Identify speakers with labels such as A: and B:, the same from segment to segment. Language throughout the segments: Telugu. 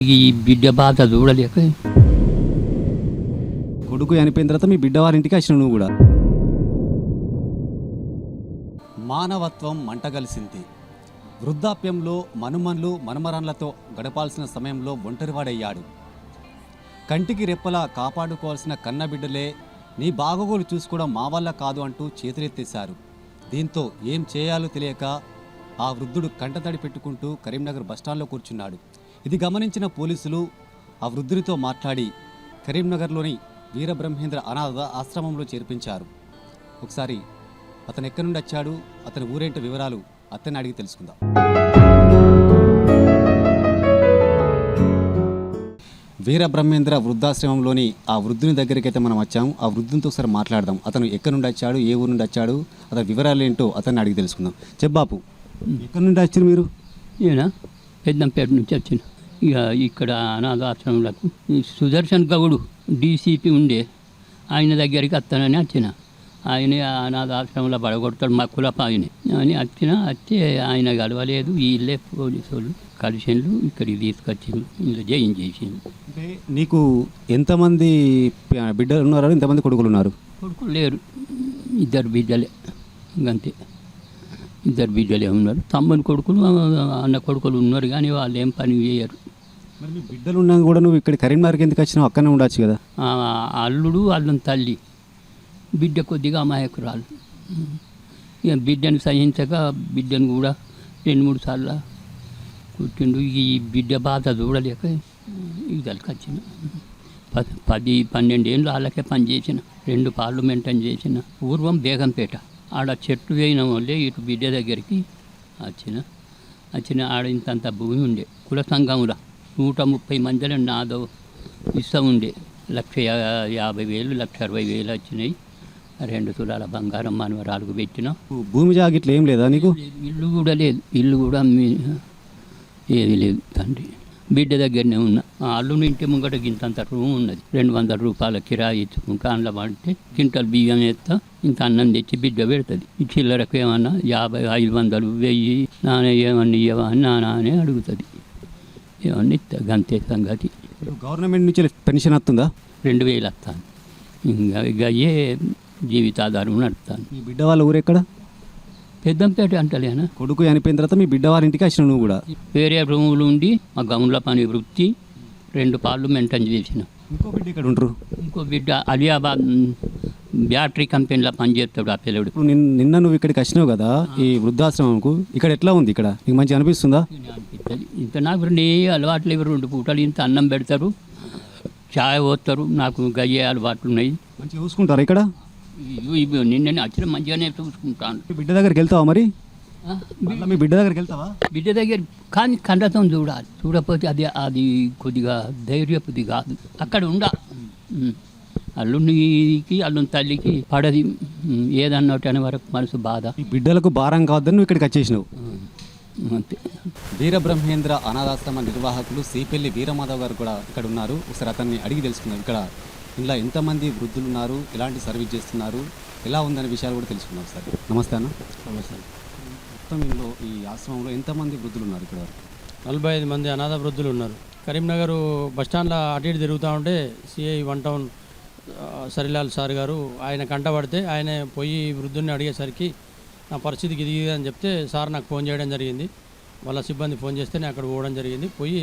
A: ఈ బిడ్డ బాధ చూడలేక.
B: కొడుకు చనిపోయిన తర్వాత మీ బిడ్డ వారింటికి వచ్చిన నువ్వు కూడా? మానవత్వం మంట కలిసింది. వృద్ధాప్యంలో మనుమన్లు మనుమరాన్లతో గడపాల్సిన సమయంలో ఒంటరివాడయ్యాడు. కంటికి రెప్పలా కాపాడుకోవాల్సిన కన్నబిడ్డలే నీ బాగోగులు చూసుకోవడం మా వల్ల కాదు అంటూ చేతులెత్తేశారు. దీంతో ఏం చేయాలో తెలియక ఆ వృద్ధుడు కంటతడి పెట్టుకుంటూ కరీంనగర్ బస్టాండ్లో కూర్చున్నాడు. ఇది గమనించిన పోలీసులు ఆ వృద్ధునితో మాట్లాడి కరీంనగర్లోని వీరబ్రహ్మేంద్ర అనాథ ఆశ్రమంలో చేర్పించారు. ఒకసారి అతను ఎక్కడి నుండి వచ్చాడు అతని ఊరేంటి వివరాలు అతన్ని అడిగి తెలుసుకుందాం. వీరబ్రహ్మేంద్ర వృద్ధాశ్రమంలోని ఆ వృద్ధుని దగ్గరికి అయితే మనం వచ్చాము ఆ వృద్ధునితో ఒకసారి మాట్లాడదాం. అతను ఎక్కడి నుండి వచ్చాడు ఏ ఊరు నుండి వచ్చాడు అతని వివరాలు ఏంటో అతన్ని అడిగి తెలుసుకుందాం. చెప్పాపు ఎక్కడి నుండి వచ్చారు మీరు?
A: ఈయన పెద్దంపేట నుంచి వచ్చిన. ఇక ఇక్కడ అనాథాశ్రమంలకు ఈ సుదర్శన్ గౌడు డీసీపీ ఉండే. ఆయన దగ్గరికి వస్తానని వచ్చిన. ఆయన అనాథాశ్రమంలో పడగొడతాడు మా కులప ఆయనే అని వచ్చిన. వచ్చి ఆయన కలవలేదు. వీళ్ళే పోలీసు వాళ్ళు కలిసిండ్రు ఇక్కడికి తీసుకొచ్చి ఇందులో జైన్ చేసిండు
B: అంటే నీకు ఎంతమంది బిడ్డలు ఉన్నారు ఎంతమంది కొడుకులు ఉన్నారు?
A: కొడుకులు లేరు. ఇద్దరు బిడ్డలే. ఇంకంతే. ఇద్దరు బిడ్డలే ఉన్నారు. తమ్ముని కొడుకులు అన్న కొడుకులు ఉన్నారు కానీ వాళ్ళు ఏం పని చేయరు.
B: మరి మీ బిడ్డలు ఉన్నా కూడా నువ్వు ఇక్కడ కరీంనగర్కి ఎందుకు వచ్చినావు? అక్కడనే ఉండొచ్చు కదా.
A: అల్లుడు వాళ్ళని తల్లి. బిడ్డ కొద్దిగా అమాయకురాలు. ఇక బిడ్డను సహించక బిడ్డను కూడా రెండు మూడు సార్లు కుట్టిండు. ఈ బిడ్డ బాధ చూడలేక ఇది వచ్చిన. పది పన్నెండేళ్ళు వాళ్ళకే పని చేసిన. రెండు పార్లు మెయింటైన్ చేసిన. పూర్వం బేగంపేట. ఆడ చెట్టు వేయిన వాళ్ళే ఇటు బిడ్డ దగ్గరికి వచ్చిన. వచ్చిన ఆడ ఇంతంత భూమి ఉండే. కుల సంఘంలో నూట ముప్పై మందిలో నాదో ఇస్తా ఉండే. లక్ష యాభై వేలు లక్ష అరవై వేలు వచ్చినాయి. రెండు తులాల బంగారం మనవరాలకు పెట్టినాం.
B: భూమి జాగిట్లు ఏం లేదా నీకు?
A: ఇల్లు కూడా లేదు. ఇల్లు కూడా ఏది లేదు తండ్రి. బిడ్డ దగ్గరనే ఉన్నా. అల్లుని ఇంటి ముంగట గింతంత రూమ్ ఉన్నది. రెండు వందల రూపాయల కిరాయి ఇచ్చుకుంటా అందులో పడితే క్వింటల్ బియ్యం ఎత్తా ఇంత అన్నం తెచ్చి బిడ్డ పెడుతుంది. ఈ చిల్లరకు ఏమన్నా యాభై ఐదు వందలు వెయ్యి నాన్న ఏమన్నా ఇవ్వవా అని నాన్న అని అడుగుతుంది. ఏమన్నా ఇస్తా గంతే సంగతి.
B: గవర్నమెంట్ నుంచి పెన్షన్ వస్తుందా?
A: రెండు వేలు వస్తాను ఇంకా ఇక ఏ జీవితాధారం నడుస్తాను
B: మీ బిడ్డ వాళ్ళ ఊరు ఎక్కడ?
A: పెద్దంపేట అంటలేనా?
B: కొడుకు చనిపోయిన తర్వాత మీ బిడ్డ వారి ఇంటికి వచ్చిన నువ్వు కూడా?
A: వేరే రూములు ఉండి మా గౌన్ల పని వృత్తి రెండు పార్లు మెయింటైన్ చేసిన.
B: ఇంకో బిడ్డ ఇక్కడ ఉంటారు
A: ఇంకో బిడ్డ అలియాబాద్ బ్యాటరీ కంపెనీలో పనిచేస్తాడు ఆ పిల్లడు.
B: ఇప్పుడు నిన్న నిన్న నువ్వు ఇక్కడికి వచ్చినావు కదా ఈ వృద్ధాశ్రమంకు ఇక్కడ ఎట్లా ఉంది ఇక్కడ? నీకు మంచి అనిపిస్తుందా?
A: అనిపిస్తుంది. ఇంత నాకు రెండు ఏ అలవాట్లు ఇవ్వరు రెండు పూటలు ఇంత అన్నం పెడతారు చాయ్ పోస్తారు నాకు గయ్యే అలవాట్లు ఉన్నాయి.
B: మంచిగా చూసుకుంటారా ఇక్కడ?
A: ఇవి నిన్న వచ్చిన మంచిగానే చూసుకుంటాను
B: మీ బిడ్డ దగ్గరికి వెళ్తావా మరి? మళ్ళీ మీ బిడ్డ దగ్గరికి వెళ్తావా?
A: బిడ్డ దగ్గర కానీ కండతం చూడాలి. చూడకపోతే అది అది కొద్దిగా ధైర్యపుది కాదు. అక్కడ ఉండ. అల్లునికి అల్లుని తల్లికి పడది. అనే వరకు మనసు బాధ.
B: ఈ బిడ్డలకు భారం కావద్దని నువ్వు ఇక్కడికి వచ్చేసినావు.
A: అంతే.
B: వీరబ్రహ్మేంద్ర అనాథాశ్రమ నిర్వాహకులు సిపెల్లి వీరమాధవ్ గారు కూడా ఇక్కడ ఉన్నారు. ఒకసారి అతన్ని అడిగి తెలుసుకుందాం. ఇక్కడ ఇలా ఎంతమంది వృద్ధులు ఉన్నారు ఎలాంటి సర్వీస్ చేస్తున్నారు ఎలా ఉందనే విషయాలు కూడా తెలుసుకుందాం సార్. నమస్తే అన్న. నమస్తే. మొత్తం ఇందులో ఈ ఆశ్రమంలో ఎంతమంది వృద్ధులు ఉన్నారు ఇక్కడ
C: నలభై ఐదు మంది అనాథ వృద్ధులు ఉన్నారు కరీంనగర్ బస్టాండ్లో అటు ఇటు తిరుగుతూ ఉంటే CI one town Sarilal sir గారు ఆయన కంటపడితే ఆయన పోయి వృద్ధుని అడిగేసరికి నా పరిస్థితికి ఇది ఇది అని చెప్తే సార్ నాకు ఫోన్ చేయడం జరిగింది. వాళ్ళ సిబ్బంది ఫోన్ చేస్తే నేను అక్కడ పోవడం జరిగింది. పోయి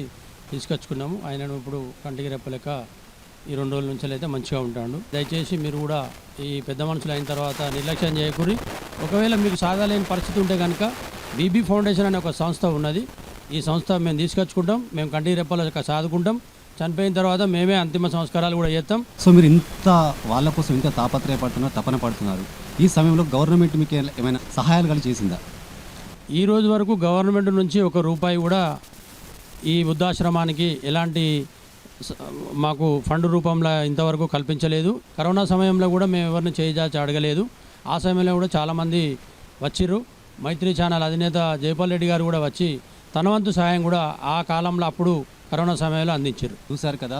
C: తీసుకొచ్చుకున్నాము. ఆయనను ఇప్పుడు కంటికి రెప్పలేక ఈ రెండు రోజుల నుంచి అయితే మంచిగా ఉంటాడు. దయచేసి మీరు కూడా ఈ పెద్ద మనుషులు అయిన తర్వాత నిర్లక్ష్యం చేయకూరి. ఒకవేళ మీకు సాధాలేని పరిస్థితి ఉంటే కనుక బీబీ ఫౌండేషన్ అనే ఒక సంస్థ ఉన్నది. ఈ సంస్థ మేము తీసుకొచ్చుకుంటాం. మేము కంటికి రెప్పలేక సాదుకుంటాం చనిపోయిన తర్వాత మేమే అంతిమ సంస్కారాలు కూడా చేస్తాం.
B: సో మీరు ఇంత వాళ్ళ కోసం ఇంత తాపత్రయపడుతున్నారు తపన పడుతున్నారు. ఈ సమయంలో గవర్నమెంట్ మీకు ఏమైనా సహాయాలు కలిసి చేసిందా?
C: ఈ రోజు వరకు గవర్నమెంట్ నుంచి ఒక రూపాయి కూడా ఈ వృద్ధాశ్రమానికి ఎలాంటి మాకు ఫండ్ రూపంలో ఇంతవరకు కల్పించలేదు. కరోనా సమయంలో కూడా మేము ఎవరిని చేయజాచి అడగలేదు. ఆ సమయంలో కూడా చాలామంది వచ్చిర్రు. మైత్రి ఛానల్ అధినేత జైపాల్ రెడ్డి గారు కూడా వచ్చి తన వంతు సహాయం కూడా ఆ కాలంలో అప్పుడు కరోనా సమయంలో అందించారు
B: చూశారు కదా?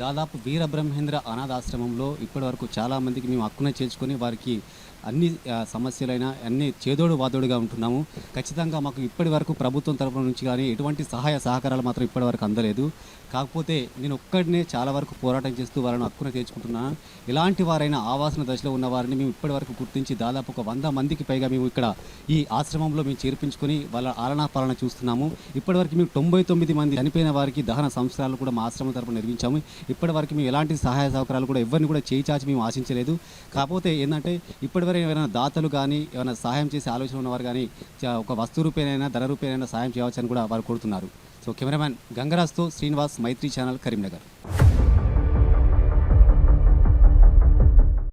B: దాదాపు వీరబ్రహ్మేంద్ర అనాథాశ్రమంలో ఇప్పటి వరకు చాలామందికి మేము హక్కున చేర్చుకొని వారికి అన్ని సమస్యలైనా అన్ని చేదోడు వాదోడుగా ఉంటున్నాము. ఖచ్చితంగా మాకు ఇప్పటి వరకు ప్రభుత్వం తరపు నుంచి కానీ ఎటువంటి సహాయ సహకారాలు మాత్రం ఇప్పటి వరకు అందలేదు. కాకపోతే నేను ఒక్కడినే చాలా వరకు పోరాటం చేస్తూ వాళ్ళని హక్కున తెచ్చుకుంటున్నాను ఎలాంటి వారైనా ఆవాసన దశలో ఉన్న వారిని మేము ఇప్పటి వరకు గుర్తించి దాదాపు ఒక వంద మందికి పైగా మేము ఇక్కడ ఈ ఆశ్రమంలో మేము చేర్పించుకొని వాళ్ళ ఆలనా పాలన చూస్తున్నాము ఇప్పటివరకు మేము తొంభై తొమ్మిది మంది చనిపోయిన వారికి దహన సంస్కారాలు కూడా మా ఆశ్రమం తరపున నిర్మించాము. ఇప్పటి వరకు మేము ఎలాంటి సహాయ సహకారాలు కూడా ఎవరిని కూడా చేయి చాచి మేము ఆశించలేదు. కాకపోతే ఏంటంటే ఇప్పటివరకు ఏమైనా దాతలు కానీ ఏమైనా సహాయం చేసే ఆలోచన ఉన్నవారు కానీ ఒక వస్తు రూపేనైనా ధన రూపేనైనా సహాయం చేయవచ్చని కూడా వారు కోరుతున్నారు. సో కెమెరామ్యాన్ గంగరాజ్తో శ్రీనివాస్ మైత్రి ఛానల్ కరీంనగర్.